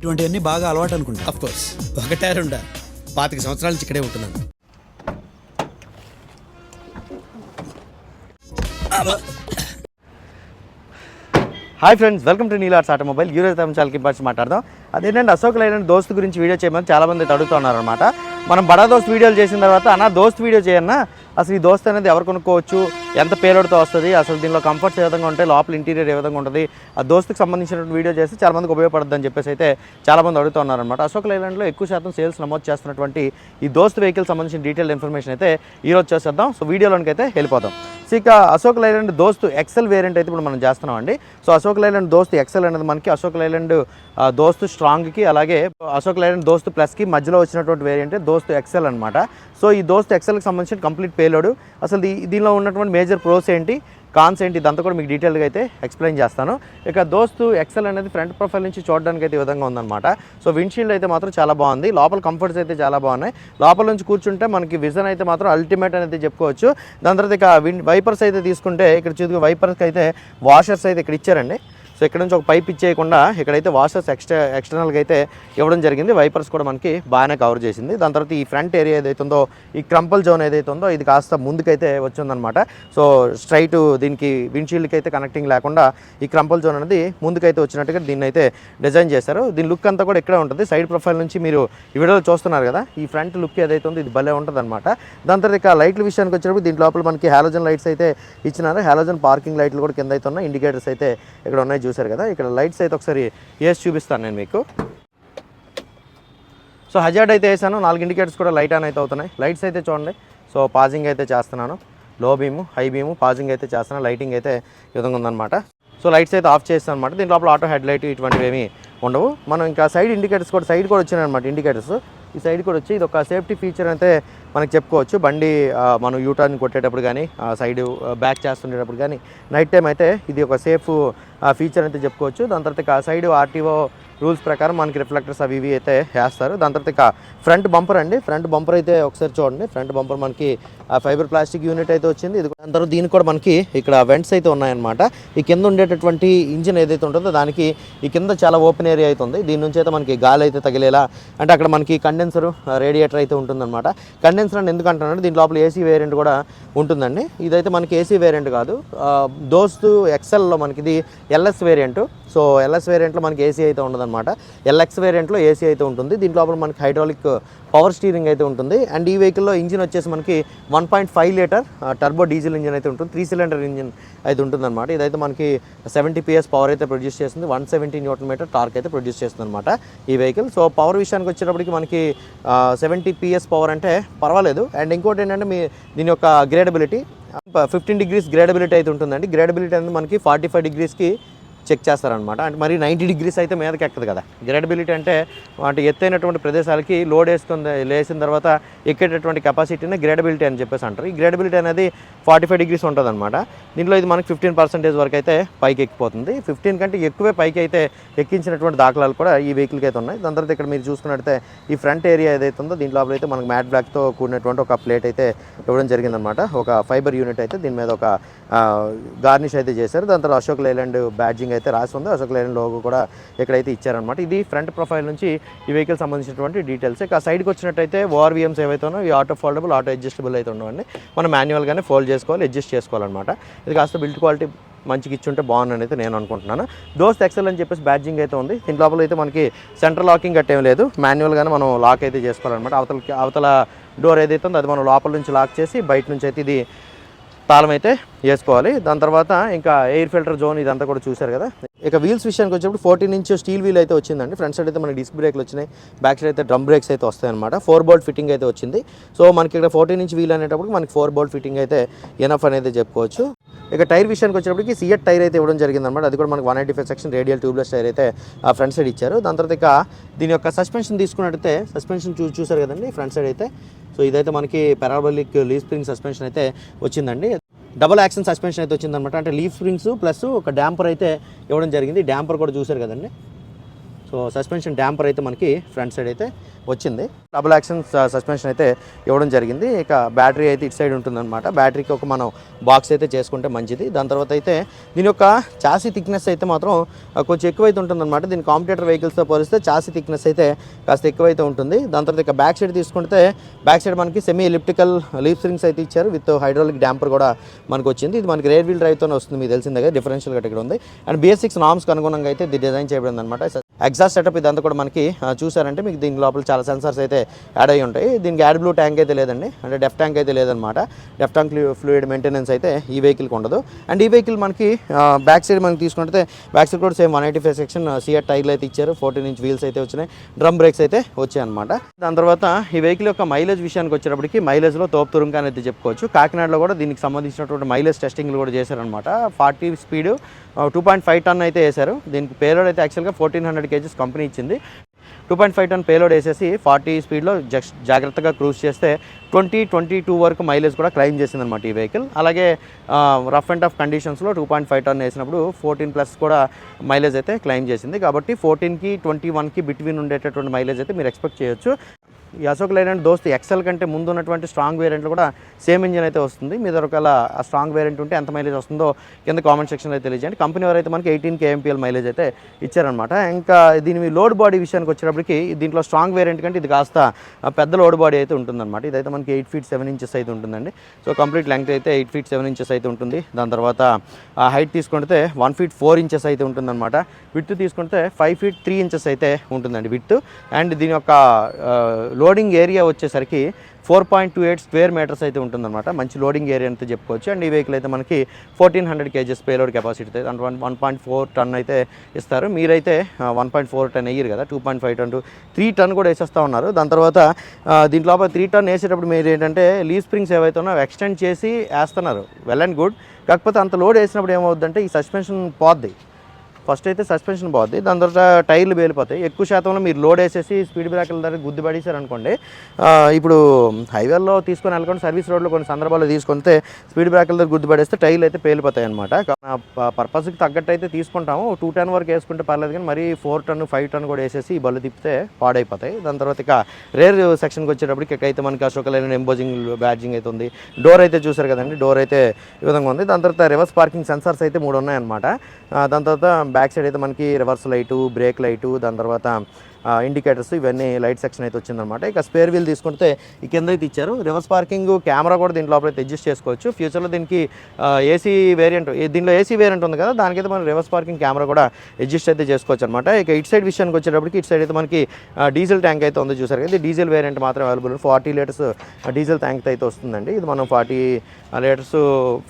ఇటువంటివన్నీ బాగా అలవాటు అనుకుంటా అఫ్ కోర్స్ ఒకటే రెండా పాతిక సంవత్సరాల నుంచి ఇక్కడే ఉంటున్నాను. Hi friends welcome to Neelars automobile euro తమిళకి పరిచి మాట్లాడదాం. అదేంటంటే అశోక్ లైలాండ్ దోస్త్ గురించి వీడియో చేయమని చాలా మంది అయితే అడుగుతున్నారు అనమాట మనం బడా దోస్త్ వీడియోలు చేసిన తర్వాత అన్న దోస్త్ వీడియో చేయన్నా? అసలు ఈ దోస్త్ అనేది ఎవరు కొనుక్కోవచ్చు? ఎంత పేలోడ్తో వస్తుంది? అసలు దీనిలో కంఫర్ట్స్ ఏ విధంగా ఉంటాయి? లోపల ఇంటీరియర్ ఏ విధంగా ఉంటుంది? ఆ దోస్తుకి సంబంధించినటువంటి వీడియో చేస్తే చాలా మందికి ఉపయోగపడుతుంది అని చెప్పేసి అయితే చాలా మంది అడుగుతున్నారు అశోక్ లైలాండ్లో ఎక్కువ శాతం సేల్స్ నమోదు చేస్తున్నటువంటి ఈ దోస్త్ వెహికల్ సంబంధించిన డీటెయిల్ ఇన్ఫర్మేషన్ అయితే ఈరోజు చేసేద్దాం. సో వీడియోలోనికి అయితే వెళ్ళిపోదాం. సో ఇక Ashok Leyland Dost XL variant అయితే ఇప్పుడు మనం చేస్తున్నాం అండి so Ashok Leyland Dost XL అనేది మనకి అశోక్ లైలాండ్ దోస్తు స్ట్రాంగ్కి అలాగే అశోక్ లైలాండ్ దోస్తు ప్లస్కి మధ్యలో వచ్చినటువంటి వేరియంట్ దోస్త్ ఎక్సెల్ అనమాట సో ఈ దోస్త్ ఎక్సెల్కి సంబంధించిన కంప్లీట్ పేలోడు అసలు దీనిలో ఉన్నటువంటి మేజర్ ప్రోస్ ఏంటి కాన్స్ ఏంటి ఇదంతా కూడా మీకు డీటెయిల్గా అయితే ఎక్స్ప్లెయిన్ చేస్తాను. ఇక దోస్తు ఎక్సెల్ అనేది ఫ్రంట్ ప్రొఫైల్ నుంచి చూడడానికి అయితే ఈ విధంగా ఉందన్నమాట. సో విండ్షీల్డ్ అయితే మాత్రం చాలా బాగుంది. లోపల కంఫర్ట్స్ అయితే చాలా బాగున్నాయి. లోపల నుంచి కూర్చుంటే మనకి విజన్ అయితే మాత్రం అల్టిమేట్ అనేది చెప్పుకోవచ్చు. దాని తర్వాత ఇక విండ్ వైపర్స్ అయితే తీసుకుంటే ఇక్కడ చూసి వైపర్స్కి అయితే వాషర్స్ అయితే ఇక్కడ ఇచ్చారండి. సో ఇక్కడ నుంచి ఒక పైప్ ఇచ్చేయకుండా ఇక్కడైతే వాషర్స్ ఎక్స్ట్రా ఎక్స్టర్నల్గా అయితే ఇవ్వడం జరిగింది. వైపర్స్ కూడా మనకి బాగానే కవర్ చేసింది. దాని తర్వాత ఈ ఫ్రంట్ ఏరియా ఏదైతే ఉందో ఈ క్రంపల్ జోన్ ఏదైతే ఉందో ఇది కాస్త ముందుకైతే వచ్చిందనమాట సో స్ట్రైట్ దీనికి విండ్షీల్డ్కి అయితే కనెక్టింగ్ లేకుండా ఈ క్రంపల్ జోన్ అనేది ముందుకైతే వచ్చినట్టుగా దీన్ని అయితే డిజైన్ చేశారు. దీని లుక్ అంతా కూడా ఇక్కడే ఉంటుంది. సైడ్ ప్రొఫైల్ నుంచి మీరు ఈ వీడియోలో చూస్తున్నారు కదా ఈ ఫ్రంట్ లుక్ ఏదైతే ఉందో ఇది భలే ఉంటుంది అనమాట దాని తర్వాత ఇక లైట్ల విషయానికి వచ్చినప్పుడు దీని లోపల మనకి హాలోజన్ లైట్స్ అయితే ఇచ్చినారు. హాలోజన్ పార్కింగ్ లైట్లు కూడా కింద అయితే ఉన్నాయి. ఇండికేటర్స్ అయితే ఇక్కడ ఉన్నాయి. చూసారు కదా? ఇక్కడ లైట్స్ అయితే ఒకసారి వేసి చూపిస్తాను నేను మీకు. సో హజార్డ్ అయితే వేసాను. నాలుగు ఇండికేటర్స్ కూడా లైట్ ఆన్ అయితే అవుతున్నాయి. లైట్స్ అయితే చూడండి. సో పాజింగ్ అయితే చేస్తున్నాను. లో బీము హై బీము పాజింగ్ అయితే చేస్తున్నాను. లైటింగ్ అయితే ఈ విధంగా ఉందన్నమాట. సో లైట్స్ అయితే ఆఫ్ చేస్తాను అనమాట దీని లోపల ఆటో హెడ్ లైట్ ఇటువంటివి ఏమి ఉండవు. మనం ఇంకా సైడ్ ఇండికేటర్స్ కూడా సైడ్ కూడా వచ్చినాయి అనమాట ఇండికేటర్స్. ఈ సైడ్ కూడా వచ్చి ఇది ఒక సేఫ్టీ ఫీచర్ అయితే మనకు చెప్పుకోవచ్చు. బండి మనం యూటర్న్ కొట్టేటప్పుడు కానీ సైడ్ బ్యాక్ చేస్తుండేటప్పుడు కానీ నైట్ టైం అయితే ఇది ఒక సేఫ్ ఫీచర్ అయితే చెప్పుకోవచ్చు. దాని తర్వాత ఆ సైడ్ ఆర్టీఓ రూల్స్ ప్రకారం మనకి రిఫ్లెక్టర్స్ అవి ఇవి అయితే వేస్తారు. దాని తర్వాత ఇక ఫ్రంట్ బంపర్ అండి. ఫ్రంట్ బంపర్ అయితే ఒకసారి చూడండి. ఫ్రంట్ బంపర్ మనకి ఫైబర్ ప్లాస్టిక్ యూనిట్ అయితే వచ్చింది. ఇది దాని తర్వాత దీనికి కూడా మనకి ఇక్కడ వెంట్స్ అయితే ఉన్నాయన్నమాట. ఈ కింద ఉండేటటువంటి ఇంజిన్ ఏదైతే ఉంటుందో దానికి ఈ కింద చాలా ఓపెన్ ఏరియా అయితే ఉంది. దీని నుంచి అయితే మనకి గాలి అయితే తగిలేలా అంటే అక్కడ మనకి కండెన్సర్ రేడియేటర్ అయితే ఉంటుందన్నమాట. కండెన్సర్ అని ఎందుకు అంటున్నాను దీని లోపల ఏసీ వేరియంట్ కూడా ఉంటుందండి. ఇదైతే మనకి ఏసీ వేరియంట్ కాదు. దోస్తు ఎక్సెల్లో మనకి ఇది ఎల్ఎస్ వేరియంట్. సో ఎల్ఎస్ వేరియంట్లో మనకి ఏసీ అయితే అనమాట ఎల్ఎక్స్ వేరియంట్లో ఏసీ అయితే ఉంటుంది. దీని లోపల మనకి హైడ్రాలిక్ పవర్ స్టీరింగ్ అయితే ఉంటుంది. అండ్ ఈ వెహికల్లో ఇంజిన్ వచ్చేసి మనకి one point five litre turbo diesel engine అయితే ఉంటుంది. త్రీ సిలిండర్ ఇంజిన్ అయితే ఉంటుందన్నమాట. ఇదైతే మనకి సెవెంటీ పిఎస్ పవర్ అయితే ప్రొడ్యూస్ చేస్తుంది. One seventy newton metre torque అయితే ప్రొడ్యూస్ చేస్తుంది అనమాట ఈ వెహికల్ సో పవర్ విషయానికి వచ్చేటప్పటికి మనకి సెవెంటీ పిఎస్ పవర్ అంటే పర్వాలేదు. అండ్ ఇంకోటి ఏంటంటే మీ దీని యొక్క గ్రేడబిలిటీ ఫిఫ్టీన్ డిగ్రీస్ గ్రేడబిలిటీ అయితే ఉంటుందండి. గ్రేడబిలిటీ అనేది మనకి ఫార్టీ ఫైవ్ డిగ్రీస్కి చెక్ చేస్తారనమాట అంటే మరి నైంటీ డిగ్రీస్ అయితే మీదకి ఎక్కదు కదా. గ్రేడబిలిటీ అంటే అంటే ఎత్తైనటువంటి ప్రదేశాలకి లోడ్ వేసుకుంది లేసిన తర్వాత ఎక్కేటటువంటి కెపాసిటీని గ్రేడబిలిటీ అని చెప్పేసి అంటారు. ఈ గ్రేడబిలిటీ అనేది ఫార్టీ ఫైవ్ డిగ్రీస్ ఉంటుంది అనమాట దీంట్లో ఇది మనకి ఫిఫ్టీన్ పర్సెంటేజ్ వరకు అయితే పైకి ఎక్కిపోతుంది. ఫిఫ్టీన్ కంటే ఎక్కువే పైకి అయితే ఎక్కించినటువంటి దాఖలాలు కూడా ఈ వెహికల్కి అయితే ఉన్నాయి. దాని తర్వాత ఇక్కడ మీరు చూసుకున్నట్టయితే ఈ ఫ్రంట్ ఏరియా ఏదైతే ఉందో దీని లోపల అయితే మనకి మ్యాట్ బ్లాక్తో కూడినటువంటి ఒక ప్లేట్ అయితే ఇవ్వడం జరిగిందనమాట ఒక ఫైబర్ యూనిట్ అయితే దీని మీద ఒక గార్నిష్ అయితే చేశారు. దాని తర్వాత అశోక్ లేలాండ్ బ్యాడ్జింగ్ అయితే రాసి ఉంది. అశోక్ లైన్ లోగో కూడా ఇక్కడైతే ఇచ్చారనమాట ఇది ఫ్రంట్ ప్రొఫైల్ నుంచి ఈ వెహికల్ సంబంధించినటువంటి డీటెయిల్స్ ఇక సైడ్కి వచ్చినట్టయితే ఓఆర్వీఎంస్ ఏవైతే ఉన్నాయో ఈ ఆటో ఫోల్డబుల్ ఆటో అడ్జస్టబుల్ అయితే ఉండవండి మనం మాన్యువల్గానే ఫోల్డ్ చేసుకోవాలి అడ్జస్ట్ చేసుకోవాలన్నమాట. ఇది కాస్త బిల్డ్ క్వాలిటీ మంచిగా ఇచ్చుంటే బాగుందని అయితే నేను అనుకుంటున్నాను. దోస్త్ ఎక్సెల్ అని చెప్పేసి బ్యాడ్జింగ్ అయితే ఉంది. దీని లోపల అయితే మనకి సెంట్రల్ లాకింగ్ గట్టేం లేదు. మాన్యువల్గానే మనం లాక్ అయితే చేసుకోవాలన్నమాట. అవతల అవతల డోర్ ఏదైతే ఉందో అది మనం లోపల నుంచి లాక్ చేసి బయట నుంచి అయితే ఇది తాళం అయితే వేసుకోవాలి. దాని తర్వాత ఇంకా ఎయిర్ ఫిల్టర్ జోన్ ఇదంతా కూడా చూశారు కదా. ఇక వీల్స్ విషయానికి వచ్చేప్పుడు ఫోర్టీన్ ఇంచ్ స్టీల్ వీల్ అయితే వచ్చిందండి. ఫ్రంట్ సైడ్ అయితే మనకి డిస్క్ బ్రేక్లు వచ్చినాయి. బ్యాక్ సైడ్ అయితే డ్రమ్ బ్రేక్స్ అయితే వస్తాయి అనమాట ఫోర్ బోల్ట్ ఫిట్టింగ్ అయితే వచ్చింది. సో మనకి ఇక్కడ ఫోర్టీన్ ఇంచ్ వీల్ అనేటప్పుడు మనకి ఫోర్ బోల్ట్ ఫిట్టింగ్ అయితే ఎనఫ్ అనేది చెప్పుకోవచ్చు. ఇక టైర్ విషయానికి వచ్చేటప్పటికి సిఎట్ టైర్ అయితే ఇవ్వడం జరిగింది అనమాట అది కూడా మనకు one eighty five section radial tubeless tyre అయితే ఆ ఫ్రంట్ సైడ్ ఇచ్చారు. దాని తర్వాత ఇక దీని యొక్క సస్పెన్షన్ తీసుకున్నట్టయితే సస్పెన్షన్ చూ చూసారు కదండి ఫ్రంట్ సైడ్ అయితే. సో ఇదైతే మనకి పెరాబలిక్ లీవ్ స్ప్రింగ్ సస్పెన్షన్ అయితే వచ్చిందండి. డబుల్ యాక్షన్ సస్పెన్షన్ అయితే వచ్చిందనమాట అంటే లీఫ్ స్ప్రింగ్స్ ప్లస్ ఒక డ్యాంపర్ అయితే ఇవ్వడం జరిగింది. డ్యాంపర్ కూడా చూసారు కదండి. సో సస్పెన్షన్ డ్యాంపర్ అయితే మనకి ఫ్రంట్ సైడ్ అయితే వచ్చింది. డబుల్ యాక్షన్ సస్పెన్షన్ అయితే ఇవ్వడం జరిగింది. ఇక బ్యాటరీ అయితే ఇటు సైడ్ ఉంటుందన్నమాట. బ్యాటరీకి ఒక మనం బాక్స్ అయితే చేసుకుంటే మంచిది. దాని తర్వాత అయితే దీని యొక్క చాసీ థిక్నెస్ అయితే మాత్రం uh, కొంచెం ఎక్కువైతే ఉంటుందన్నమాట. దీని కాంపిటేటర్ వెహికల్స్తో పోలిస్తే చాసీ థిక్నెస్ అయితే కాస్త ఎక్కువైతే ఉంటుంది. దాని తర్వాత ఇక బ్యాక్ సైడ్ తీసుకుంటే బ్యాక్ సైడ్ మనకి సెమీ ఎలిప్టికల్ లీప్ స్ప్రింగ్స్ అయితే ఇచ్చారు. విత్ హైడ్రాలిక్ డ్యాంపర్ కూడా మనకు వచ్చింది. ఇది మనకి రేర్ వీల్ డ్రైవ్తోనే వస్తుంది. మీకు తెలిసిందే కదా డిఫరెన్షియల్ గట్టి ఇక్కడ ఉంది. అండ్ బేసిక్స్ నామ్స్కి అనుగుణంగా అయితే ఇది డిజైన్ చేయబడింది అనమాట ఎగ్జాస్ట్ సెటప్ ఇదంతా కూడా మనకి uh, చూసారంటే మీకు దీని లోపల చాలా సెన్సార్స్ అయితే యాడ్ అయ్యి ఉంటాయి. దీనికి యాడ్ బ్లూ ట్యాంక్ అయితే లేదండి. అంటే డెఫ్ ట్యాంక్ అయితే లేదనమాట డెఫ్ ట్యాంక్ ఫ్లూయిడ్ మెయింటెనెన్స్ అయితే ఈ వెహికల్కి ఉండదు. అండ్ ఈ వెహికల్ మనకి బ్యాక్ సైడ్ మనకి తీసుకుంటే బ్యాక్ సైడ్ కూడా same one eighty five section CR టైర్లు అయితే ఇచ్చారు. ఫోర్టీన్ ఇంచ్ వీల్స్ అయితే వచ్చినాయి. డ్రమ్ బ్రేక్స్ అయితే వచ్చాయి అనమాట దాని తర్వాత ఈ వెహికల్ యొక్క మైలేజ్ విషయానికి వచ్చేటప్పటికి మైలేజ్లో తోపు తురుంకా అయితే చెప్పుకోవచ్చు. కాకినాడలో కూడా దీనికి సంబంధించినటువంటి మైలేజ్ టెస్టింగ్లు కూడా చేశారనమాట forty speed two point five ton అయితే వేశారు. దీనికి పేరోడ్ అయితే యాక్చువల్గా ఫోర్టీన్ హండ్రెడ్ కేజీస్ కంపెనీ ఇచ్చింది. Two point five ton payload వేసేసి ఫార్టీ స్పీడ్లో జస్ట్ జాగ్రత్తగా క్రూజ్ చేస్తే ట్వంటీ ట్వంటీ టూ వరకు మైలేజ్ కూడా క్లైమ్ చేసిందనమాట ఈ వెహికల్. అలాగే రఫ్ అండ్ టఫ్ కండిషన్స్లో టూ పాయింట్ ఫైవ్ టన్ వేసినప్పుడు ఫోర్టీన్ ప్లస్ కూడా మైలేజ్ అయితే క్లైమ్ చేసింది. కాబట్టి ఫోర్టీన్కి ట్వంటీ వన్కి బిట్వీన్ ఉండేటటువంటి మైలేజ్ అయితే మీరు ఎక్స్పెక్ట్ చేయొచ్చు. ఈ అశోక్ లైలాండ్ దోస్త్ ఎక్సెల్ కంటే ముందు ఉన్నటువంటి స్ట్రాంగ్ వేరియంట్లు కూడా సేమ్ ఇంజిన్ అయితే వస్తుంది. మీ దగ్గర ఒకవేళ ఆ స్ట్రాంగ్ వేరియంట్ ఉంటే ఎంత మైలేజ్ వస్తుందో కింద కామెంట్ సెక్షన్లో అయితే తెలియజేయండి. కంపెనీ వారైతే మనకి ఎయిటీన్ కేఎంపీఎల్ మైలేజ్ అయితే ఇచ్చారనమాట ఇంకా దీని లోడ్ బాడీ విషయానికి వచ్చేటప్పటికి దీంట్లో స్ట్రాంగ్ వేరియంట్ కంటే ఇది కాస్త పెద్ద లోడ్ బాడీ అయితే ఉంటుందన్నమాట. ఇదైతే మనకి ఎయిట్ ఫీట్ సెవెన్ ఇంచెస్ అయితే ఉంటుందండి. సో కంప్లీట్ లెంగ్త్ అయితే ఎయిట్ ఫీట్ సెవెన్ ఇంచెస్ అయితే ఉంటుంది. దాని తర్వాత హైట్ తీసుకుంటే వన్ ఫీట్ ఫోర్ ఇంచెస్ అయితే ఉంటుందన్నమాట. విత్ తీసుకుంటే ఫైవ్ ఫీట్ త్రీ ఇంచెస్ అయితే ఉంటుందండి విత్ అండ్ దీని యొక్క లోడింగ్ ఏరియా వచ్చేసరికి four point two eight square metres అయితే ఉంటుందన్నమాట. మంచి లోడింగ్ ఏరియా అయితే చెప్పుకోవచ్చు. అండ్ ఈ వెహికల్ అయితే మనకి fourteen hundred kgs payload capacity అయితే and one one point four ton అయితే ఇస్తారు. మీరైతే వన్ పాయింట్ ఫోర్ టన్ అయ్యారు కదా two point five ton three ton కూడా వేసేస్తూ ఉన్నారు. దాని తర్వాత ఆ, దీంట్లో త్రీ టన్ వేసేటప్పుడు మీరు ఏంటంటే లీవ్ స్ప్రింగ్స్ ఏవైతే ఉన్నాయో ఎక్స్టెండ్ చేసి వేస్తున్నారు. వెల్ అండ్ గుడ్ కాకపోతే అంత లోడ్ వేసినప్పుడు ఏమవుద్దంటే ఈ సస్పెన్షన్ పోద్ది. ఫస్ట్ అయితే సస్పెన్షన్ పోద్ది. దాని తర్వాత టైర్లు వేలిపోతాయి ఎక్కువ శాతంలో మీరు లోడ్ వేసేసి స్పీడ్ బ్రేకర్ల దగ్గర గుద్దు పడేశారు అనుకోండి ఇప్పుడు హైవేలో తీసుకొని వెళ్ళకుండా సర్వీస్ రోడ్లో కొన్ని సందర్భాల్లో తీసుకుంటే స్పీడ్ బ్రేకర్ల దగ్గర గుద్ది పడేస్తే టైర్లు అయితే పేలిపోతాయి అనమాట పర్పస్కి తగ్గట్టు అయితే తీసుకుంటాము. టూ టన్ వరకు వేసుకుంటే పర్లేదు కానీ మరి ఫోర్ టన్ ఫైవ్ టన్ కూడా వేసేసి ఈ బళ్ళు తిప్పితే పాడైపోతాయి. దాని తర్వాత ఇక రేర్ సెక్షన్కి వచ్చేటప్పటికి ఇక్కడైతే అయితే మనకి అశోక లైన్ ఎంబోజింగ్ బ్యాడ్జింగ్ అయితే ఉంది. డోర్ అయితే చూసారు కదండి డోర్ అయితే ఈ విధంగా ఉంది. దాని తర్వాత రివర్స్ పార్కింగ్ సెన్సార్స్ అయితే మూడు ఉన్నాయన్నమాట. దాని తర్వాత బ్యాక్ సైడ్ అయితే మనకి రివర్స్ లైటు బ్రేక్ లైటు దాని తర్వాత ఇండికేటర్స్ ఇవన్నీ లైట్ సెక్షన్ అయితే వచ్చిందనమాట ఇక స్పేర్ వీల్ తీసుకుంటే ఈ కింద అయితే ఇచ్చారు. రివర్స్ పార్కింగ్ కెమెరా కూడా దీంట్లో అయితే అడ్జస్ట్ చేసుకోవచ్చు. ఫ్యూచర్లో దీనికి ఏసీ వేరియంట్ దీంట్లో ఏసీ వేరియంట్ ఉంది కదా దానికైతే మనం రివర్స్ పార్కింగ్ కెమెరా కూడా అడ్జస్ట్ అయితే చేసుకోవచ్చు అనమాట ఇక ఇటు సైడ్ విషయానికి వచ్చేటప్పటికి ఇటు సైడ్ అయితే మనకి డీజిల్ ట్యాంక్ అయితే ఉంది చూసారు కదా. డీజిల్ వేరియంట్ మాత్రం available forty litres diesel tank అయితే వస్తుందండి. ఇది మనం ఫార్టీ లీటర్స్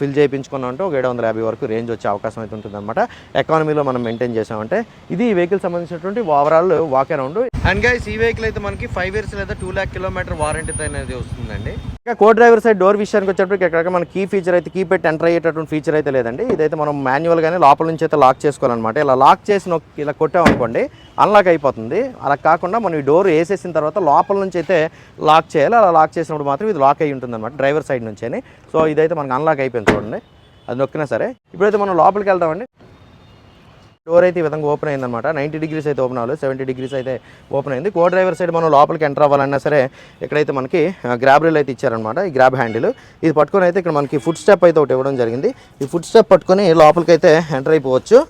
ఫిల్ చేయించుకున్నామంటే ఒక ఏడు వందల యాభై వరకు రేంజ్ వచ్చే అవకాశం అయితే ఉంటుంది అనమాట ఎకానమీలో మనం మెయింటైన్ చేసామంటే ఇది ఈ వెహికల్ సంబంధించినటువంటి overall walk around and guys ఈ వెహికల్ అయితే మనకి ఫైవ్ ఇయర్స్ లేదా టూ ల్యాక్ కిలోమీటర్ వారంటీ అనేది వస్తుందండి. ఇంకా కో డ్రైవర్ సైడ్ డోర్ విషయానికి వచ్చేటప్పటికి ఎక్కడ మన కీ ఫీచర్ అయితే కీ పెట్టి ఎంటర్ అయ్యేటటువంటి ఫీచర్ అయితే లేదండి. ఇదైతే మనం మాన్యువల్ గానే లోపల నుంచి అయితే లాక్ చేసుకోవాలన్నమాట. ఇలా లాక్ చేసి నొక్కి ఇలా కొట్టామనుకోండి అన్లాక్ అయిపోతుంది. అలా కాకుండా మనం ఈ డోర్ వేసేసిన తర్వాత లోపల నుంచి అయితే లాక్ చేయాలి. అలా లాక్ చేసినప్పుడు మాత్రం ఇది లాక్ అయ్యి ఉంటుంది అనమాట డ్రైవర్ సైడ్ నుంచి సో ఇదైతే మనకు అన్లాక్ అయిపోయింది చూడండి. అది నొక్కినా సరే. ఇప్పుడైతే మనం లోపలికి వెళ్దామండి. డోర్ అయితే ఈ విధంగా ఓపెన్ అయిందనమాట నైంటీ డిగ్రీస్ అయితే ఓపెన్ అవ్వలేదు సెవెంటీ డిగ్రీస్ అయితే ఓపెన్ అయింది. కో డ్రైవర్ సైడ్ మనం లోపలికి ఎంటర్ అవ్వాలన్నా సరే ఇక్కడైతే మనకి గ్రాబ్ రీల్ అయితే ఇచ్చారనమాట ఈ గ్రాబ్ హ్యాండిల్ ఇది పట్టుకొని అయితే ఇక్కడ మనకి ఫుడ్ స్టెప్ అయితే ఒకటి ఇవ్వడం జరిగింది. ఈ ఫుడ్ స్టెప్ పట్టుకొని లోపలికి అయితే ఎంటర్ అయిపోవచ్చు.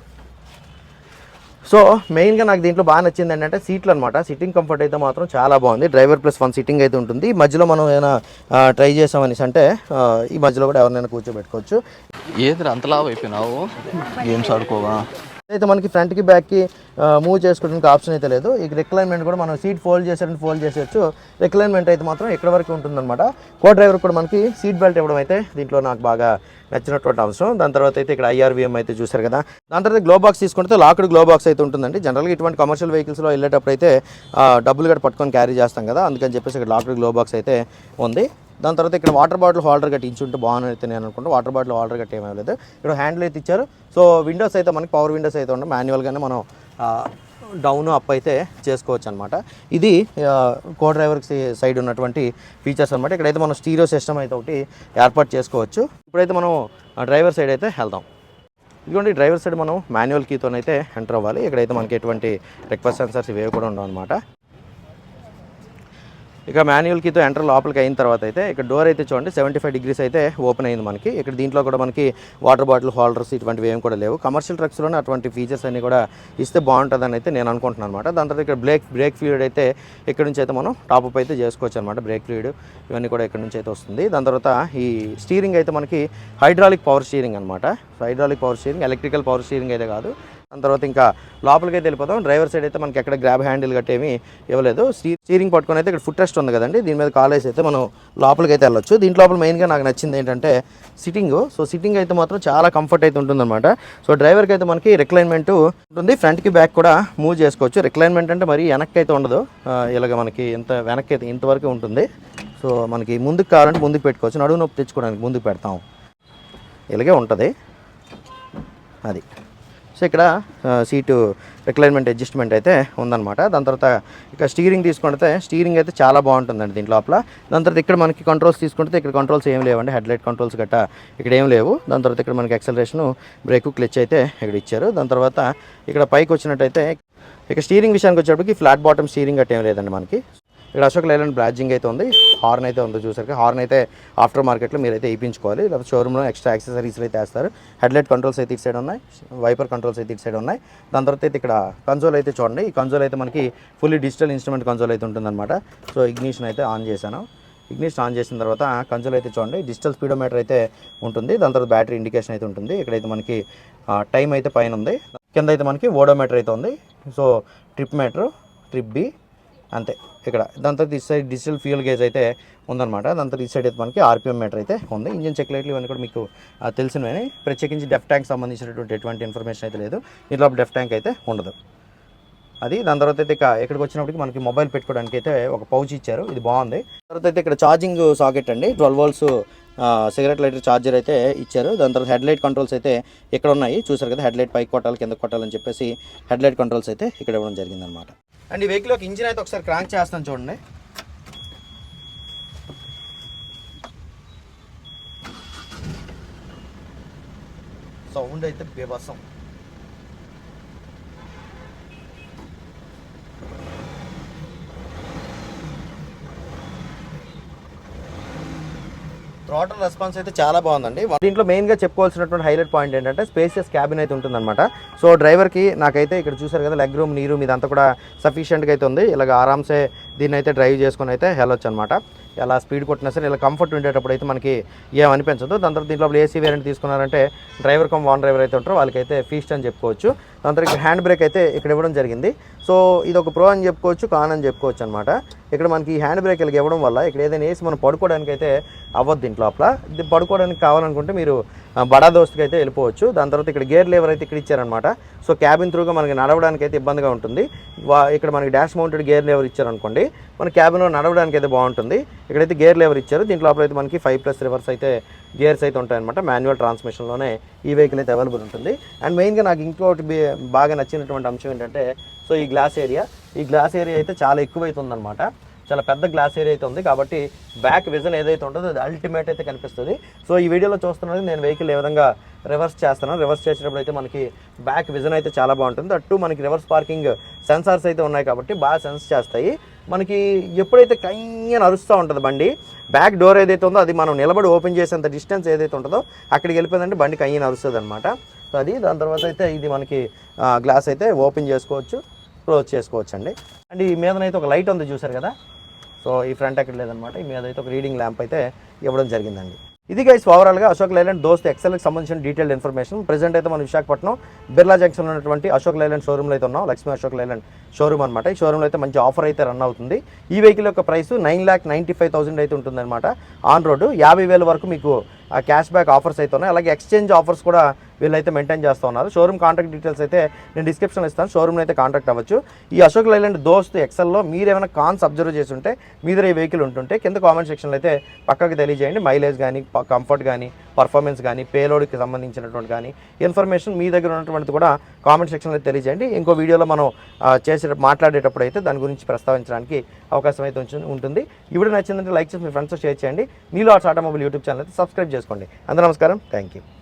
సో మెయిన్గా నాకు దీంట్లో బాగా నచ్చింది ఏంటంటే సీట్లు అనమాట సిట్టింగ్ కంఫర్ట్ అయితే మాత్రం చాలా బాగుంది. డ్రైవర్ ప్లస్ వన్ సిట్టింగ్ అయితే ఉంటుంది. మధ్యలో మనం ఏమైనా ట్రై చేసామనేసి అంటే ఈ మధ్యలో కూడా ఎవరినైనా కూర్చోబెట్టుకోవచ్చు. ఏంద్ర అంతలా అయిపోయినావు? గేమ్స్ ఆడుకోవా? అయితే మనకి ఫ్రంట్కి బ్యాక్కి మూవ్ చేసుకోవడానికి ఆప్షన్ అయితే లేదు. ఈ రిక్లైన్మెంట్ కూడా మనం సీట్ ఫోల్డ్ చేసారంటే ఫోల్డ్ చేసేయచ్చు. రిక్లైన్మెంట్ అయితే మాత్రం ఇక్కడ వరకు ఉంటుందన్నమాట. కో డ్రైవర్ కూడా మనకి సీట్ బెల్ట్ ఇవ్వడం అయితే దీంట్లో నాకు బాగా నచ్చినటువంటి అంశం దాని తర్వాత అయితే ఇక్కడ ఐఆర్వీఎం అయితే చూసారు కదా. దాని తర్వాత గ్లో బాక్స్ తీసుకుంటే లాక్డ్ గ్లో బాక్స్ అయితే ఉంటుందండి. జనరల్గా ఇటువంటి కమర్షియల్ వెహికల్స్లో వెళ్ళేటప్పుడు అయితే డబ్బులు కూడా పట్టుకొని క్యారీ చేస్తాం కదా. అందుకని చెప్పేసి ఇక్కడ లాక్డ్ గ్లో బాక్స్ అయితే ఉంది. దాని తర్వాత ఇక్కడ వాటర్ బాటిల్ హోల్డర్ కట్టించుంటే ఇచ్చి ఉంటే బాగుంది అయితే నేను అనుకుంటా. వాటర్ బాటిల్ హోల్డర్ కట్టి ఏమీ లేదు. ఇక్కడ హ్యాండిల్ అయితే ఇచ్చారు. సో విండోస్ అయితే మనకి పవర్ విండోస్ అయితే ఉండవు మాన్యువల్గానే మనం డౌన్ అప్ అయితే చేసుకోవచ్చు అనమాట ఇది కో డ్రైవర్కి సైడ్ ఉన్నటువంటి ఫీచర్స్ అనమాట ఇక్కడైతే మనం స్టీరియో సిస్టమ్ అయితే ఒకటి ఏర్పాటు చేసుకోవచ్చు. ఇప్పుడైతే మనం డ్రైవర్ సైడ్ అయితే వెళ్దాం. ఇదిగోండి డ్రైవర్ సైడ్ మనం మాన్యువల్ కీతోనైతే ఎంటర్ అవ్వాలి. ఇక్కడైతే మనకి ఎటువంటి రిక్వెస్ట్ సెన్సర్స్ ఇవేవి కూడా ఉండవు అనమాట ఇక మాన్యువల్ కీతో ఎంటర్ లోపలికి అయిన తర్వాత అయితే ఇక్కడ డోర్ అయితే చూడండి సెవెంటీ ఫైవ్ డిగ్రీస్ అయితే ఓపెన్ అయింది మనకి. ఇక్కడ దీంట్లో కూడా మనకి వాటర్ బాటిల్ హోల్డర్స్ ఇటువంటివి ఏం కూడా లేవు. కమర్షియల్ ట్రక్స్లోనే అటువంటి ఫీచర్స్ అన్ని కూడా ఇస్తే బాగుంటుందని అయితే నేను అనుకుంటున్నాను అనమాట దాని తర్వాత ఇక్కడ బ్రేక్ బ్రేక్ ఫ్లూయిడ్ అయితే ఇక్కడ నుంచి అయితే మనం టాప్అప్ అయితే చేసుకోవచ్చు అనమాట బ్రేక్ ఫ్లూయిడ్ ఇవన్నీ కూడా ఇక్కడ నుంచి అయితే వస్తుంది. దాని తర్వాత ఈ స్టీరింగ్ అయితే మనకి హైడ్రాలిక్ పవర్ స్టీరింగ్ అనమాట hydraulic power steering electrical power steering అయితే కాదు. దాని తర్వాత ఇంకా లోపలికి అయితే వెళ్ళిపోతాం డ్రైవర్ సైడ్ అయితే మనకి ఎక్కడ గ్రాబ్ హ్యాండిల్ గట్ట ఏమీ ఇవ్వలేదు. స్టీరింగ్ పట్టుకొని అయితే ఇక్కడ ఫుట్ రెస్ట్ ఉంది కదండి. దీని మీద కాలేజ్ అయితే మనం లోపలికి అయితే వెళ్ళొచ్చు. దీంట్ లోపల మెయిన్గా నాకు నచ్చింది ఏంటంటే సిట్టింగ్ సో సిట్టింగ్ అయితే మాత్రం చాలా కంఫర్ట్ అయితే ఉంటుందన్నమాట. సో డ్రైవర్కి అయితే మనకి రిక్లైన్మెంట్ ఉంటుంది. ఫ్రంట్కి బ్యాక్ కూడా మూవ్ చేసుకోవచ్చు. రిక్లైన్మెంట్ అంటే మరి వెనక్కి అయితే ఉండదు ఇలాగ మనకి ఇంత వెనక్కి అయితే ఇంతవరకు ఉంటుంది. సో మనకి ముందుకు కావాలంటే ముందుకు పెట్టుకోవచ్చు. నడువు నొప్పి తెచ్చుకోవడానికి ముందుకు పెడతాం. ఇలాగే ఉంటుంది. అది. సో ఇక్కడ సీటు రిక్లైన్మెంట్ అడ్జస్ట్మెంట్ అయితే ఉందన్నమాట. దాని తర్వాత ఇక్కడ స్టీరింగ్ తీసుకుంటే స్టీరింగ్ అయితే చాలా బాగుంటుందండి దీని లోపల. దాని తర్వాత ఇక్కడ మనకి కంట్రోల్స్ తీసుకుంటే ఇక్కడ కంట్రోల్స్ ఏం లేవండి. హెడ్లైట్ కంట్రోల్స్ గట్ట ఇక్కడ ఏం లేవు. దాని తర్వాత ఇక్కడ మనకి ఎక్సలరేషన్ బ్రేక్ క్లిచ్ అయితే ఇక్కడ ఇచ్చారు. దాని తర్వాత ఇక్కడ పైకి వచ్చినట్టయితే ఇక స్టీరింగ్ విషయానికి వచ్చేటప్పటికి ఫ్లాట్ బాటమ్ స్టీరింగ్ గట్ట ఏం లేదండి మనకి. ఇక్కడ అశోక్ లైలాండ్ బ్రాడ్జింగ్ అయితే ఉంది. హార్న్ అయితే ఉంది చూసరికి హార్న్ అయితే ఆఫ్టర్ మార్కెట్లో మీరు అయితే వేయించుకోవాలి. లేకపోతే షోరూమ్లో ఎక్స్ట్రా యాక్సెసరీస్ అయితే వేస్తారు. హెడ్లైట్ కంట్రోల్స్ అయితే ఇటు సైడ్ ఉన్నాయి. వైపర్ కంట్రోల్స్ అయితే ఇటు సైడ్ ఉన్నాయి. దాని తర్వాత అయితే ఇక్కడ కన్సోల్ అయితే చూడండి. ఈ కన్సోల్ అయితే మనకి ఫుల్లీ డిజిటల్ ఇన్స్ట్రుమెంట్ కన్సోల్ అయితే ఉంటుందన్నమాట. సో ఇగ్నిషన్ అయితే ఆన్ చేశాను. ఇగ్నిషన్ ఆన్ చేసిన తర్వాత కన్సోల్ అయితే చూడండి. డిజిటల్ స్పీడోమీటర్ అయితే ఉంటుంది. దాని తర్వాత బ్యాటరీ ఇండికేషన్ అయితే ఉంటుంది. ఇక్కడైతే మనకి టైం అయితే పైన ఉంది. కింద అయితే మనకి ఓడోమీటర్ అయితే ఉంది. So trip meter trip B అంతే. ఇక్కడ దాని తర్వాత ఈ సైడ్ డిజిటల్ ఫ్యూయల్ గేజ్ అయితే ఉందన్నమాట. దాని తర్వాత ఈ సైడ్ అయితే మనకి ఆర్పిఎం మీటర్ అయితే ఉంది. ఇంజిన్ చెక్ లైట్లు ఇవన్నీ కూడా మీకు తెలిసినవి. ప్రత్యేకించి డెఫ్ ట్యాంక్ సంబంధించినటువంటి ఎటువంటి ఇన్ఫర్మేషన్ అయితే లేదు. దీంట్లో డెఫ్ ట్యాంక్ అయితే ఉండదు. అది దాని తర్వాత అయితే ఇక ఇక్కడికి వచ్చినప్పటికి మనకి మొబైల్ పెట్టుకోవడానికి అయితే ఒక పౌచ్ ఇచ్చారు. ఇది బాగుంది. తర్వాత అయితే ఇక్కడ ఛార్జింగ్ సాకెట్ అండి. Twelve volts cigarette lighter charger అయితే ఇచ్చారు. దాని తర్వాత హెడ్ లైట్ కంట్రోల్స్ అయితే ఇక్కడ ఉన్నాయి. చూసారు కదా హెడ్ లైట్ పైకి కొట్టాలి కింద కొట్టాలని చెప్పేసి హెడ్ లైట్ కంట్రోల్స్ అయితే ఇక్కడ ఇవ్వడం జరిగిందనమాట అండ్ ఈ వెహికల్ ఒక ఇంజిన్ అయితే ఒకసారి క్రాంక్ చేస్తాను చూడండి. సౌండ్ అయితే బేబసం టోటల్ రెస్పాన్స్ అయితే చాలా బాగుందండి. దీంట్లో మెయిన్గా చెప్పుకోవాల్సినటువంటి హైలైట్ పాయింట్ ఏంటంటే స్పేసియస్ క్యాబిన్ అయితే ఉంటుందన్నమాట. సో డ్రైవర్కి నాకైతే ఇక్కడ చూసారు కదా లెగ్ రూమ్ నీరు ఇదంతా కూడా సఫిషియెంట్గా అయితే ఉంది. ఇలాగ ఆరామ్సే దీన్ని అయితే డ్రైవ్ చేసుకొని అయితే వెళ్ళొచ్చు అనమాట ఎలా స్పీడ్ కొట్టినా సరే ఇలా కంఫర్ట్ ఉండేటప్పుడు అయితే మనకి ఏమనిపించదు దాని తర్వాత దీంట్లో ఏసీ వేరియంట్ తీసుకున్నారంటే డ్రైవర్ కమ్ వాన్ డ్రైవర్ అయితే ఉంటారో. వాళ్ళకైతే ఫీస్ట్ అని చెప్పుకోవచ్చు. దాని తర్వాత హ్యాండ్ బ్రేక్ అయితే ఇక్కడ ఇవ్వడం జరిగింది. సో ఇది ఒక ప్రో అని చెప్పుకోవచ్చు కాన్ అని చెప్పుకోవచ్చు అనమాట ఇక్కడ మనకి హ్యాండ్ బ్రేక్ ఇలా ఇవ్వడం వల్ల ఇక్కడ ఏదైనా వేసి మనం పడుకోవడానికి అయితే అవ్వద్దు దీంట్లో లోపల ఇది పడుకోవడానికి కావాలనుకుంటే మీరు బడా దోస్తుకి అయితే వెళ్ళిపోవచ్చు. దాని తర్వాత ఇక్కడ గేర్ లేవర్ అయితే ఇక్కడ ఇచ్చారనమాట సో క్యాబిన్ త్రూగా మనకి నడవడానికి అయితే ఇబ్బందిగా ఉంటుంది. వా- ఇక్కడ మనకి డాష్ మౌంటెడ్ గేర్ లేవర్ ఇచ్చారనుకోండి మన క్యాబిన్లో నడవడానికి అయితే బాగుంటుంది. ఇక్కడైతే గేర్ లేవర్ ఇచ్చారు. దీంట్లో లోపల అయితే మనకి ఫైవ్ ప్లస్ రివర్స్ అయితే గేర్స్ అయితే ఉంటాయన్నమాట. మాన్యువల్ ట్రాన్స్మిషన్లోనే ఈ వెహికల్ అయితే అవైలబుల్ ఉంటుంది. అండ్ మెయిన్గా నాకు ఇంకోటి బాగా నచ్చినటువంటి అంశం ఏంటంటే సో ఈ గ్లాస్ ఏరియా. ఈ గ్లాస్ ఏరియా అయితే చాలా ఎక్కువ ఉందన్నమాట చాలా పెద్ద గ్లాస్ ఏరియా అయితే ఉంది. కాబట్టి బ్యాక్ విజన్ ఏదైతే ఉంటుందో అది అల్టిమేట్ అయితే కనిపిస్తుంది. సో ఈ వీడియోలో చూస్తున్నది నేను వెహికల్ ఏ విధంగా రివర్స్ చేస్తాను రివర్స్ చేసేటప్పుడు అయితే మనకి బ్యాక్ విజన్ అయితే చాలా బాగుంటుంది. అటు మనకి రివర్స్ పార్కింగ్ సెన్సార్స్ అయితే ఉన్నాయి కాబట్టి బాగా సెన్స్ చేస్తాయి. మనకి ఎప్పుడైతే కయ్యని అరుస్తూ ఉంటుంది బండి బ్యాక్ డోర్ ఏదైతే ఉందో అది మనం నిలబడి ఓపెన్ చేసేంత డిస్టెన్స్ ఏదైతే ఉంటుందో అక్కడికి వెళ్ళిపోయిందంటే బండి కయ్యని అరుస్తుంది అనమాట సో అది దాని తర్వాత అయితే ఇది మనకి గ్లాస్ అయితే ఓపెన్ చేసుకోవచ్చు క్లోజ్ చేసుకోవచ్చు అండి అండ్ ఈ మీదనైతే ఒక లైట్ ఉంది చూసారు కదా? సో ఈ ఫ్రంట్ ఎక్కడ లేదనమాట ఈ మీద అయితే ఒక రీడింగ్ ల్యాంప్ అయితే ఇవ్వడం జరిగిందండి. ఇది గైస్ ఓవరాల్గా అశోక్ లైలాండ్ దోస్త్ ఎక్సెల్కి సంబంధించిన డీటెయిల్డ్ ఇన్ఫర్మేషన్ ప్రెసెంట్ అయితే మనం విశాఖపట్నం బిర్లా జంక్షన్ ఉన్నటువంటి అశోక్ లైలాండ్ షోరూమ్లో అయితే ఉన్నాం. లక్ష్మీ అశోక్ లైలాండ్ షోరూమ్ అనమాట ఈ షోరూమ్లో అయితే మంచి ఆఫర్ అయితే రన్ అవుతుంది. ఈ వెహికల్ యొక్క price nine lakh ninety five thousand అయితే ఉంటుందన్నమాట. ఆన్ రోడ్ యాభై వేల వరకు మీకు ఆ క్యాష్ బ్యాక్ ఆఫర్స్ అయితే ఉన్నాయి. అలాగే ఎక్స్చేంజ్ ఆఫర్స్ కూడా వీళ్ళైతే మెయింటైన్ చేస్తూ ఉన్నారు. షోరూమ్ కాంటాక్ట్ డీటెయిల్స్ అయితే నేను డిస్క్రిప్షన్లో ఇస్తాను. షోరూమ్లో అయితే కాంటాక్ట్ అవ్వచ్చు. ఈ అశోక్ లైలాండ్ దోస్త్ ఎక్సెల్లో మీరు ఏమైనా కాన్స్ అబ్జర్వ్ చేసి ఉంటే మీ దగ్గర ఈ వెహికల్ ఉంటుంటే కింద కామెంట్ సెక్షన్లో అయితే పక్కకి తెలియజేయండి. మైలేజ్ కానీ కంఫర్ట్ కానీ పర్ఫార్మెన్స్ కానీ పేలోడ్కి సంబంధించినటువంటి కానీ ఇన్ఫర్మేషన్ మీ దగ్గర ఉన్నటువంటిది కూడా కామెంట్ సెక్షన్లో తెలియజేయండి. ఇంకో వీడియోలో మనం చేసే మాట్లాడేటప్పుడు అయితే దాని గురించి ప్రస్తావించడానికి అవకాశం అయితే ఉంచు- ఉంటుంది. ఇప్పుడు నచ్చిందంటే లైక్ చేసి మీ ఫ్రెండ్స్తో షేర్ చేయండి. మీలో ఆటోమొబైల్ యూట్యూబ్ ఛానల్ అయితే సబ్స్క్రైబ్ చేసుకోండి. అందరూ నమస్కారం. Thank you